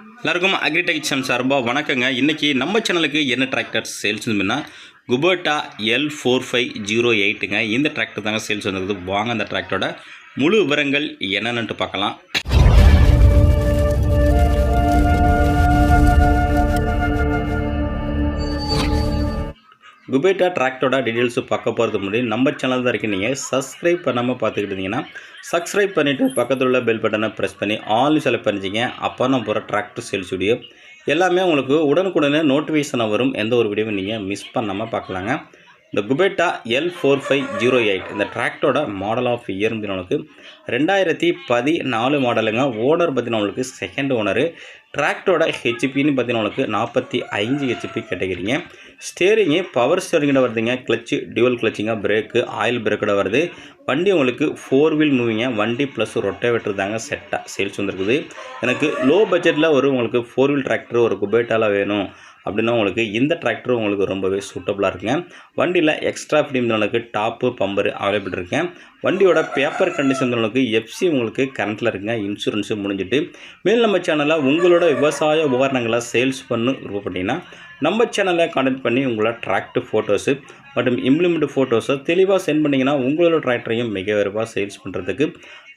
எல்லாருக்கும் agritech channel சார்பாக வணக்கங்க. இன்றைக்கி நம்ம சேனலுக்கு என்ன டிராக்டர் சேல்ஸ் வந்துன்னா Kubota L four five zero எயிட்டுங்க இந்த டிராக்டர் தாங்க சேல்ஸ் வந்திருக்குது வாங்க அந்த டிராக்டரோட முழு விவரங்கள் என்னென்னட்டு பார்க்கலாம். குபேட்டா டிராக்டரோட டீட்டெயில்ஸ் பார்க்க போகிறது முன்னாடி நம்ம சேனல் தான் இருக்கீங்க நீங்கள் சப்ஸ்கிரைப் பண்ணாமல் பார்த்துக்கிட்டு இருந்தீங்கன்னா சப்ஸ்கிரைப் பண்ணிவிட்டு பக்கத்தில் உள்ள பெல் பட்டனை ப்ரெஸ் பண்ணி ஆல் செலக்ட் பண்ணிச்சிங்க அப்போ நான் போகிற டிராக்டர் சேல்ஸ் வீடியோ எல்லாமே உங்களுக்கு உடனுக்குடனே நோட்டிஃபிகேஷனாக வரும். எந்த ஒரு வீடியோவும் நீங்கள் மிஸ் பண்ணாமல் பார்க்கலாங்க. இந்த Kubota L four five zero eight இந்த டிராக்டோட மாடல் ஆஃப் இயர் உங்களுக்கு ரெண்டாயிரத்தி பதினாலு மாடலுங்க ஓனர் பார்த்தீங்கன்னா உங்களுக்கு செகண்ட் ஓனரு டிராக்டரோட ஹெச்பின்னு பார்த்தீங்கன்னா உங்களுக்கு நாற்பத்தி ஐந்து ஹெச்பி கேட்டகிரிங்க. ஸ்டேரிங்கு பவர் ஸ்டேரிங்கோட வருதுங்க. கிளச்சு டியூவல் கிளச்சிங்க பிரேக்கு ஆயில் பிரேக்கோட வருது. வண்டி உங்களுக்கு ஃபோர் வீல் மூவிங்க வண்டி ப்ளஸ் ரொட்டேவேட்டர் தாங்க செட்டாக சேல்ஸ் வந்துருக்குது. எனக்கு லோ பட்ஜெட்டில் ஒரு உங்களுக்கு ஃபோர் வீல் டிராக்டர் ஒரு குபேட்டாவில் வேணும். அப்படின்னா உங்களுக்கு இந்த டிராக்டர் உங்களுக்கு ரொம்பவே சூட்டபுளாக இருக்குங்க. வண்டியில் எக்ஸ்ட்ரா ஃபிட்டிங் உங்களுக்கு டாப்பு பம்பர் அவைலபிள் இருக்குங்க வண்டியோட பேப்பர் கண்டிஷன் உங்களுக்கு எஃப்சி உங்களுக்கு கரண்ட்டில் இருக்குங்க. இன்சூரன்ஸும் முடிஞ்சிட்டு. மேல் நம்ம சேனலில் உங்களோட விவசாய உபகரணங்களை சேல்ஸ் பண்ணு விருப்பப்பட்டீங்கன்னா நம்ம சேனலை கான்டெக்ட் பண்ணி உங்களோட டிராக்டர் ஃபோட்டோஸு மற்றும் இம்ப்ளிமெண்ட் ஃபோட்டோஸை தெளிவாக சென்ட் பண்ணிங்கன்னா உங்களோட ட்ராக்டரையும் மிக விரைவாக சேல்ஸ் பண்ணுறதுக்கு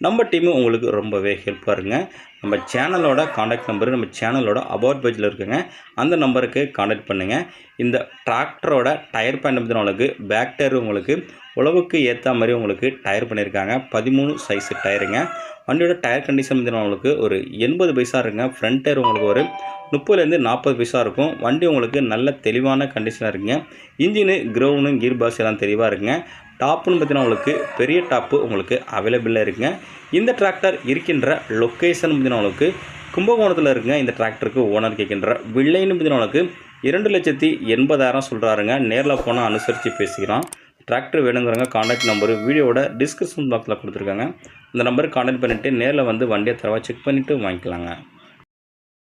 நம்ம டீமு உங்களுக்கு ரொம்பவே ஹெல்ப்பாக இருங்க நம்ம சேனலோட காண்டாக்ட் நம்பர் நம்ம சேனலோட அபவுட் பேஜில் இருக்குங்க. அந்த நம்பருக்கு காண்டாக்ட் பண்ணுங்கள் இந்த டிராக்டரோட டயர் பேண்ட் பற்றின உங்களுக்கு பேக் டயர் உங்களுக்கு உழவுக்கு ஏற்ற மாதிரி உங்களுக்கு டயர் பண்ணியிருக்காங்க. பதிமூணு சைஸ் டயருங்க. வண்டியோட டயர் கண்டிஷன் வந்து உங்களுக்கு ஒரு எண்பது பைசா இருங்க ஃப்ரண்ட் டயர் உங்களுக்கு ஒரு முப்பதுலேருந்து நாற்பது பைசா இருக்கும். வண்டி உங்களுக்கு நல்ல தெளிவான கண்டிஷனாக இருக்குங்க. இன்ஜினு க்ரௌனு கீர் பாக்ஸ் எல்லாம் தெளிவாக இருக்குங்க. டாப்புன்னு பார்த்தீங்கன்னா உங்களுக்கு பெரிய டாப்பு உங்களுக்கு அவைலபிளாக இருக்குங்க. இந்த டிராக்டர் இருக்கின்ற லொக்கேஷன் பார்த்தீங்கன்னா உங்களுக்கு கும்பகோணத்தில் இருக்குங்க. இந்த டிராக்டருக்கு ஓனர் கேட்கின்ற வில்லைன்னு பார்த்தீங்கன்னா உங்களுக்கு இரண்டு லட்சத்தி எண்பதாயிரம் சொல்கிறாருங்க நேரில் போனால் அனுசரித்து பேசிக்கிறான் டிராக்டர் வேணுங்கிறவங்க காண்டாக்ட் நம்பரு வீடியோவோட டிஸ்கிரிப்ஷன் பாக்ஸில் கொடுத்துருக்காங்க. இந்த நம்பருக்கு காண்டாக்ட் பண்ணிவிட்டு நேரில் வந்து வண்டியை தரவா செக் பண்ணிவிட்டு வாங்கிக்கலாங்க.